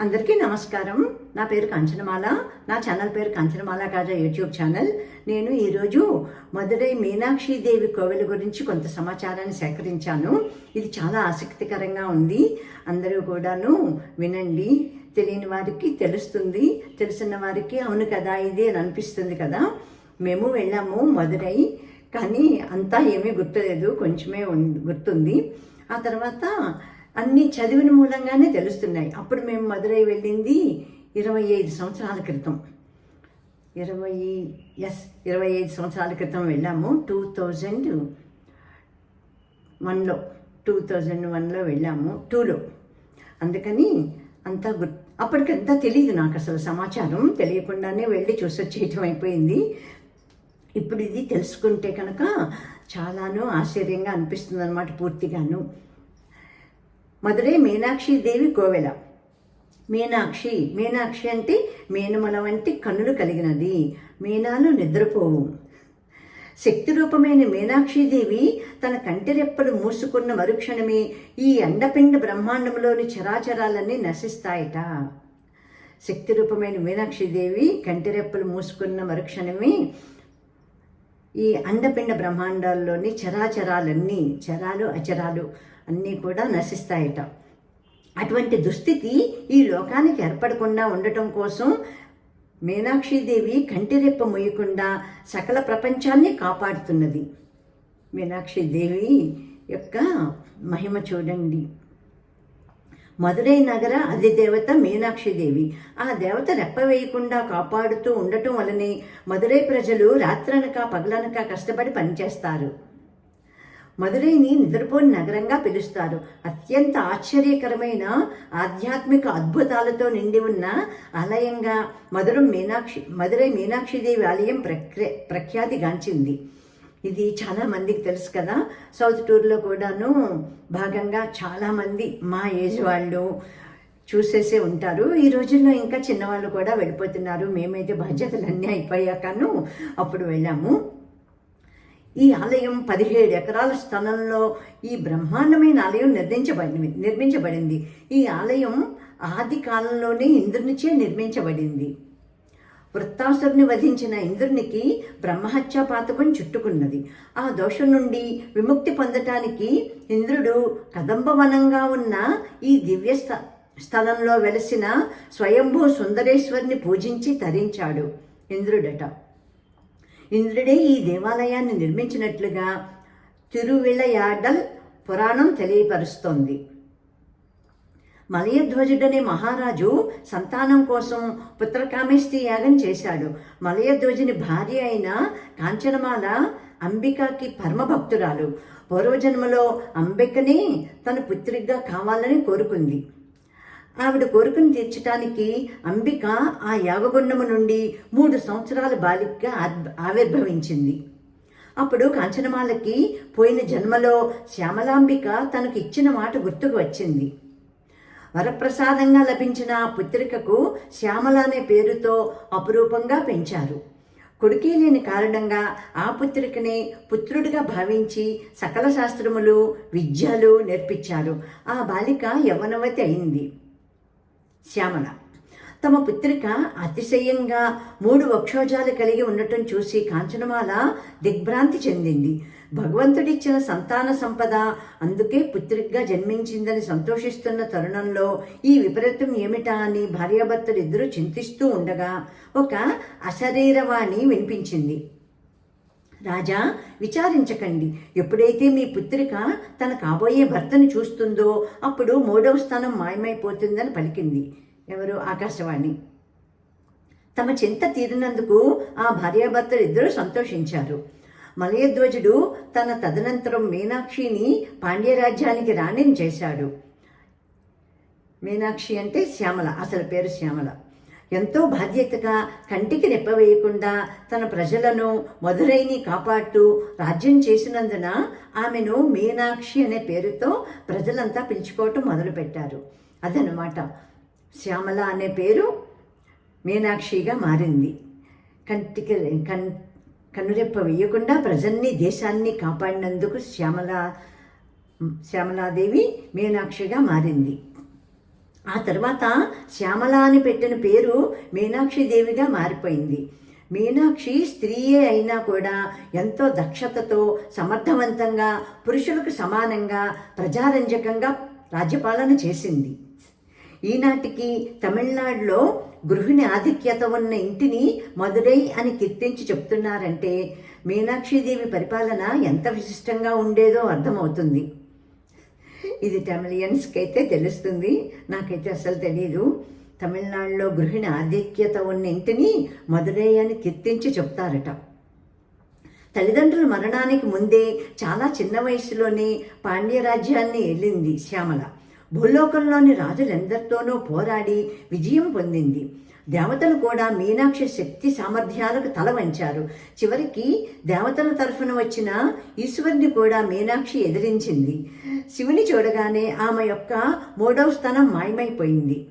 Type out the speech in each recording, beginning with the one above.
అందరికీ నమస్కారం. నా పేరు కంచనమాల. నా ఛానల్ పేరు కంచనమాల కాజా యూట్యూబ్ ఛానల్. నేను ఈరోజు మదురై మీనాక్షిదేవి కోవెల గురించి కొంత సమాచారాన్ని సేకరించాను. ఇది చాలా ఆసక్తికరంగా ఉంది. అందరూ కూడాను వినండి. తెలియని వారికి తెలుస్తుంది. తెలిసిన వారికి అవును కదా ఇది అని అనిపిస్తుంది కదా. మేము వెళ్ళాము మదురై కానీ అంతా ఏమీ గుర్తులేదు. కొంచెమే ఉం- గుర్తుంది. ఆ తర్వాత అన్నీ చదివిన మూలంగానే తెలుస్తున్నాయి. అప్పుడు మేము మదురై వెళ్ళింది ఇరవై ఐదు సంవత్సరాల క్రితం. ఇరవై ఎస్ ఇరవై ఐదు సంవత్సరాల క్రితం వెళ్ళాము. టూ థౌజండ్ వన్లో టూ థౌజండ్ వన్లో వెళ్ళాము. టూలో. అందుకని అంతా గుర్ అప్పటికంతా తెలియదు నాకు అసలు సమాచారం. తెలియకుండానే వెళ్ళి చూసొచ్చేయటం అయిపోయింది. ఇప్పుడు ఇది తెలుసుకుంటే కనుక చాలాను ఆశ్చర్యంగా అనిపిస్తుంది అనమాట పూర్తిగాను. మధురై మీనాక్షి దేవి కోవెల మీనాక్షి మీనాక్షి అంటే మేనమల వంటి కన్నులు కలిగినది. మీనాలు నిద్రపోవు. శక్తి రూపమైన మీనాక్షిదేవి తన కంటిరెప్పలు మూసుకున్న మరుక్షణమే ఈ అండపిండ బ్రహ్మాండంలోని చరాచరాలన్నీ నశిస్తాయట. శక్తి రూపమైన మీనాక్షిదేవి కంటిరెప్పలు మూసుకున్న మరుక్షణమే ఈ అండపిండ బ్రహ్మాండాల్లోని చరాచరాలన్నీ చరాలు అచరాలు అన్నీ కూడా నశిస్తాయట. అటువంటి దుస్థితి ఈ లోకానికి ఏర్పడకుండా ఉండటం కోసం మీనాక్షిదేవి కంటిరెప్ప మొయ్యకుండా సకల ప్రపంచాన్ని కాపాడుతున్నది. మీనాక్షిదేవి యొక్క మహిమ చూడండి. మధురై నగర అధిదేవత మీనాక్షిదేవి ఆ దేవత రెప్పవేయకుండా కాపాడుతూ ఉండటం వలనే మధురై ప్రజలు రాత్రనక పగలనక కష్టపడి పనిచేస్తారు. మధురైని నిద్రపోని నగరంగా పిలుస్తారు. అత్యంత ఆశ్చర్యకరమైన ఆధ్యాత్మిక అద్భుతాలతో నిండి ఉన్న ఆలయంగా మధురం మీనాక్షి మధురై మీనాక్షిదేవి ఆలయం ప్రఖ్యా ప్రఖ్యాతిగాంచింది ఇది చాలా మందికి తెలుసు కదా. సౌత్ టూర్లో కూడాను భాగంగా చాలామంది మా ఏజ్ వాళ్ళు చూసేసే ఉంటారు. ఈ రోజుల్లో ఇంకా చిన్నవాళ్ళు కూడా వెళ్ళిపోతున్నారు. మేమైతే బాధ్యతలన్నీ అయిపోయాకను అప్పుడు వెళ్ళాము. ఈ ఆలయం పదిహేడు ఎకరాల స్థలంలో ఈ బ్రహ్మాండమైన ఆలయం నిర్మించబడింది నిర్మించబడింది. ఈ ఆలయం ఆది కాలంలోనే ఇంద్రునిచే నిర్మించబడింది. వృత్తాసురుని వధించిన ఇంద్రునికి బ్రహ్మహత్యా పాతకం చుట్టుకున్నది. ఆ దోషం నుండి విముక్తి పొందటానికి ఇంద్రుడు కదంబవనంగా ఉన్న ఈ దివ్య స్థ స్థలంలో వెలసిన స్వయంభూ సుందరేశ్వరిని పూజించి తరించాడు ఇంద్రుడట. ఇంద్రుడే ఈ దేవాలయాన్ని నిర్మించినట్లుగా తిరువిళయాడల్ పురాణం తెలియపరుస్తోంది. మలయధ్వజుడనే మహారాజు సంతానం కోసం పుత్రకామేష్టి యాగం చేశాడు. మలయధ్వజుని భార్య అయిన కాంచనమాల అంబికకి పరమభక్తురాలు. పూర్వజన్మలో అంబికని తన పుత్రిగా కావాలని కోరుకుంది. ఆవిడ కోరికను తీర్చడానికి అంబిక ఆ యాగగుండము నుండి మూడు సంవత్సరాల బాలికగా ఆవిర్భవించింది. అప్పుడు కాంచనమాలకి పోయిన జన్మలో శ్యామలాంబిక తనకు ఇచ్చిన మాట గుర్తుకు వచ్చింది. వరప్రసాదంగా లభించిన పుత్రికకు శ్యామల అనే పేరుతో అపురూపంగా పెంచారు. కొడుకే లేని కారణంగా ఆ పుత్రికని పుత్రుడిగా భావించి సకల శాస్త్రములు విద్యలు నేర్పించారు. ఆ బాలిక యవనవతి అయింది. శ్యామల. తమ పుత్రిక అతిశయంగా మూడు వక్షోజాలు కలిగి ఉండటం చూసి కాంచనమాల దిగ్భ్రాంతి చెందింది. భగవంతుడిచ్చిన సంతాన సంపద అందుకే పుత్రికగా జన్మించిందని సంతోషిస్తున్న తరుణంలో ఈ విపరీతం ఏమిటా అని భార్యాభర్తలిద్దరూ చింతిస్తూ ఉండగా ఒక అశరీరవాణి వినిపించింది. రాజా విచారించకండి. ఎప్పుడైతే మీ పుత్రిక తన కాబోయే భర్తను చూస్తుందో అప్పుడు మూడవ స్థానం మాయమైపోతుందని పలికింది. ఎవరు? ఆకాశవాణి. తమ చింత తీరినందుకు ఆ భార్యాభర్తలు ఇద్దరూ సంతోషించారు. మలయధ్వజుడు తన తదనంతరం మీనాక్షిని పాండ్యరాజ్యానికి రాణిని చేశాడు. మీనాక్షి అంటే శ్యామల అసలు పేరు శ్యామల. ఎంతో బాధ్యతగా కంటికి రెప్పవేయకుండా తన ప్రజలను మధురైని కాపాడుతూ రాజ్యం చేసినందున ఆమెను మీనాక్షి అనే పేరుతో ప్రజలంతా పిలుచుకోవటం మొదలుపెట్టారు. అదనమాట శ్యామల అనే పేరు మీనాక్షిగా మారింది. కంటికి కన్ కన్నురెప్ప వేయకుండా ప్రజల్ని దేశాన్ని కాపాడినందుకు శ్యామల శ్యామలాదేవి మీనాక్షిగా మారింది. ఆ తర్వాత శ్యామల అని పెట్టిన పేరు మీనాక్షిదేవిగా మారిపోయింది. మీనాక్షి స్త్రీయే అయినా కూడా ఎంతో దక్షతతో సమర్థవంతంగా పురుషులకు సమానంగా ప్రజారంజకంగా రాజ్యపాలన చేసింది. ఈనాటికి తమిళనాడులో గృహిణి ఆధిక్యత ఉన్న ఇంటిని మదురై అని కీర్తించి చెప్తున్నారంటే మీనాక్షిదేవి పరిపాలన ఎంత విశిష్టంగా ఉండేదో అర్థమవుతుంది. ఇది తమిళియన్స్కి అయితే తెలుస్తుంది. నాకైతే అసలు తెలియదు తమిళనాడులో గృహిణి ఆధిక్యత ఉన్న ఇంటిని మదురై అని కీర్తించి చెప్తారట. తల్లిదండ్రుల మరణానికి ముందే చాలా చిన్న వయసులోనే పాండ్యరాజ్యాన్ని వెళ్ళింది శ్యామల. భూలోకంలోని రాజులందరితోనూ పోరాడి విజయం పొందింది. దేవతలు కూడా మీనాక్షి శక్తి సామర్థ్యాలకు తల వంచారు. చివరికి దేవతల తరఫున వచ్చిన ఈశ్వరుని కూడా మీనాక్షి ఎదిరించింది. శివుని చూడగానే ఆమె యొక్క మూడవ స్థానం మాయమైపోయింది.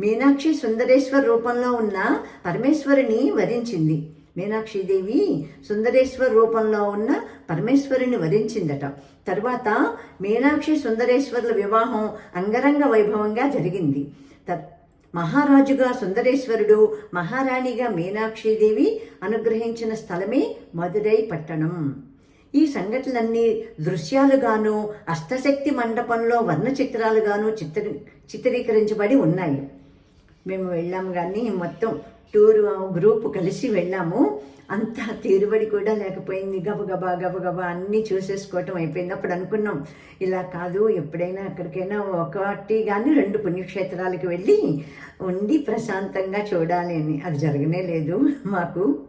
మీనాక్షి సుందరేశ్వర రూపంలో ఉన్న పరమేశ్వరిని వరించింది మీనాక్షిదేవి సుందరేశ్వర రూపంలో ఉన్న పరమేశ్వరుని వరించిందట తర్వాత మీనాక్షి సుందరేశ్వరుల వివాహం అంగరంగ వైభవంగా జరిగింది. మహారాజుగా సుందరేశ్వరుడు మహారాణిగా మీనాక్షిదేవి అనుగ్రహించిన స్థలమే మదురై పట్టణం. ఈ సంఘటనలన్నీ దృశ్యాలుగాను అష్టశక్తి మండపంలో వర్ణ చిత్రాలుగాను చిత్ర చిత్రీకరించబడి ఉన్నాయి. మేము వెళ్ళాము కానీ మొత్తం టూర్ గ్రూప్ కలిసి వెళ్ళాము. అంతా తీరుబడి కూడా లేకపోయింది. గబగబా గబగబా అన్నీ చూసేసుకోవటం అయిపోయింది. అప్పుడు అనుకున్నాం ఇలా కాదు ఎప్పుడైనా ఎక్కడికైనా ఒకటి కానీ రెండు పుణ్యక్షేత్రాలకు వెళ్ళి ఉండి ప్రశాంతంగా చూడాలి అని. అది జరగనే లేదు మాకు.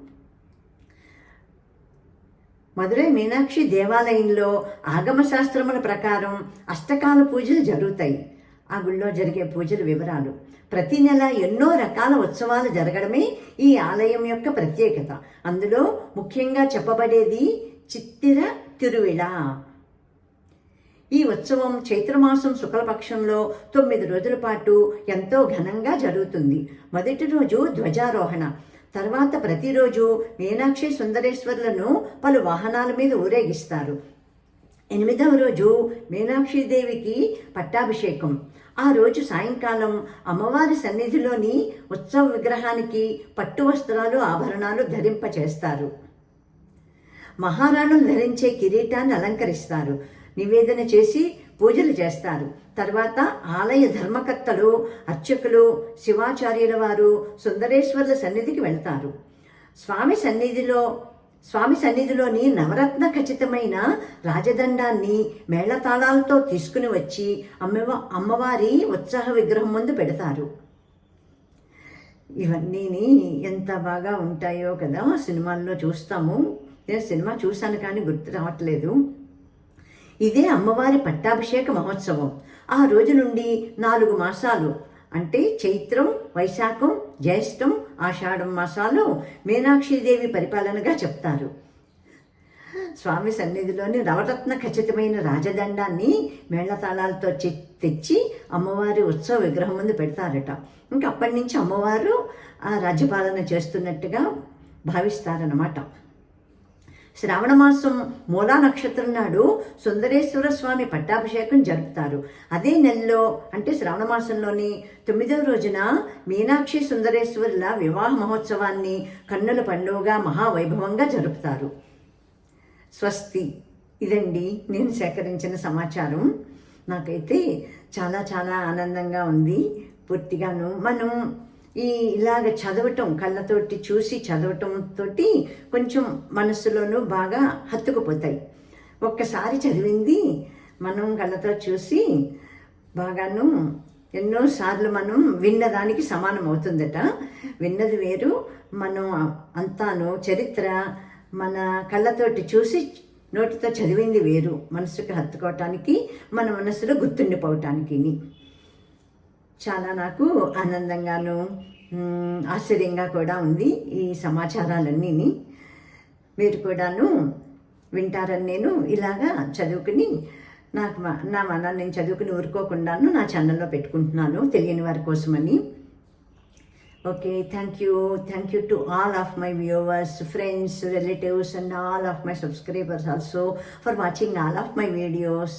మధురై మీనాక్షి దేవాలయంలో ఆగమ శాస్త్రముల ప్రకారం అష్టకాల పూజలు జరుగుతాయి. ఆ గుళ్ళో జరిగే పూజల వివరాలు. ప్రతి నెల ఎన్నో రకాల ఉత్సవాలు జరగడమే ఈ ఆలయం యొక్క ప్రత్యేకత. అందులో ముఖ్యంగా చెప్పబడేది చిత్తిర తిరువిళ. ఈ ఉత్సవం చైత్రమాసం శుక్లపక్షంలో తొమ్మిది రోజుల పాటు ఎంతో ఘనంగా జరుగుతుంది. మొదటి రోజు ధ్వజారోహణ. తర్వాత ప్రతిరోజు మీనాక్షి సుందరేశ్వర్లను పలు వాహనాల మీద ఊరేగిస్తారు. ఎనిమిదవ రోజు మీనాక్షిదేవికి పట్టాభిషేకం. ఆ రోజు సాయంకాలం అమ్మవారి సన్నిధిలోని ఉత్సవ విగ్రహానికి పట్టు వస్త్రాలు ఆభరణాలు ధరింపచేస్తారు. మహారాణులు ధరించే కిరీటాన్ని అలంకరిస్తారు. నివేదన చేసి పూజలు చేస్తారు. తర్వాత ఆలయ ధర్మకర్తలు అర్చకులు శివాచార్యుల వారు సుందరేశ్వర్ల సన్నిధికి వెళ్తారు. స్వామి సన్నిధిలో స్వామి సన్నిధిలోని నవరత్న ఖచ్చితమైన రాజదండాన్ని మేళతాళాలతో తీసుకుని వచ్చి అమ్మవ అమ్మవారి ఉత్సాహ విగ్రహం ముందు పెడతారు. ఇవన్నీ ఎంత బాగా ఉంటాయో కదా సినిమాల్లో చూస్తాము. నేను సినిమా చూశాను కానీ గుర్తు రావట్లేదు. ఇదే అమ్మవారి పట్టాభిషేక మహోత్సవం. ఆ రోజు నుండి నాలుగు మాసాలు అంటే చైత్రం వైశాఖం జ్యేష్టం ఆషాఢం మాసాలు మీనాక్షిదేవి పరిపాలనగా చెప్తారు. స్వామి సన్నిధిలోని నవరత్న ఖచ్చితమైన రాజదండాన్ని మేళతాళాలతో తెచ్చి అమ్మవారి ఉత్సవ విగ్రహం ముందు పెడతారట. ఇంకా అప్పటి నుంచి అమ్మవారు ఆ రాజ్యపాలన చేస్తున్నట్టుగా భావిస్తారన్నమాట. శ్రావణ మాసం మూలా నక్షత్రం నాడు సుందరేశ్వర స్వామి పట్టాభిషేకం జరుపుతారు. అదే నెలలో అంటే శ్రావణ మాసంలోని తొమ్మిదవ రోజున మీనాక్షి సుందరేశ్వరుల వివాహ మహోత్సవాన్ని కన్నుల పండుగగా మహావైభవంగా జరుపుతారు. స్వస్తి. ఇదండి నేను సేకరించిన సమాచారం. నాకైతే చాలా చాలా ఆనందంగా ఉంది. పూర్తిగాను మనం ఈ ఇలాగ చదవటం కళ్ళతోటి చూసి చదవటం తోటి కొంచెం మనసులోనూ బాగా హత్తుకుపోతాయి. ఒక్కసారి చదివింది మనం కళ్ళతో చూసి బాగాను ఎన్నోసార్లు మనం విన్నదానికి సమానం అవుతుందట విన్నది వేరు మనం అంతాను చరిత్ర మన కళ్ళతోటి చూసి నోటితో చదివింది వేరు. మనసుకు హత్తుకోవటానికి మన మనసులో గుర్తుండిపోవటానికి చాలా నాకు ఆనందంగాను ఆశ్చర్యంగా కూడా ఉంది ఈ సమాచారాలన్నీ మీరు కూడాను వింటారని నేను ఇలాగా చదువుకుని నాకు నా మనల్ని నేను చదువుకుని ఊరుకోకుండాను నా ఛానల్లో పెట్టుకుంటున్నాను తెలియని వారి కోసమని. Okay thank you thank you to all of my viewers friends relatives and all of my subscribers also for watching all of my videos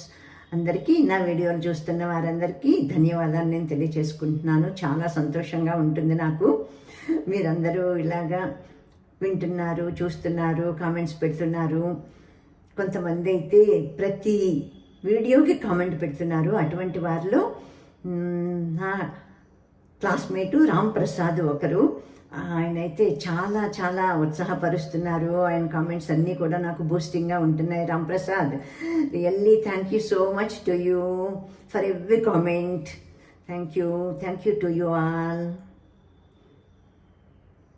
అందరికీ నా వీడియోలు చూస్తున్న వారందరికీ ధన్యవాదాలు నేను తెలియచేసుకుంటున్నాను చాలా సంతోషంగా ఉంటుంది నాకు. మీరందరూ ఇలాగా వింటున్నారు చూస్తున్నారు కామెంట్స్ పెడుతున్నారు. కొంతమంది అయితే ప్రతి వీడియోకి కామెంట్ పెడుతున్నారు. అటువంటి వారిలో నా క్లాస్మేటు రామ్ ప్రసాద్ ఒకరు. ఆయన అయితే చాలా చాలా ఉత్సాహపరుస్తున్నారు. ఆయన కామెంట్స్ అన్నీ కూడా నాకు బూస్టింగ్గా ఉంటున్నాయి. Ram Prasad really thank you so much to you for every comment thank you thank you to you all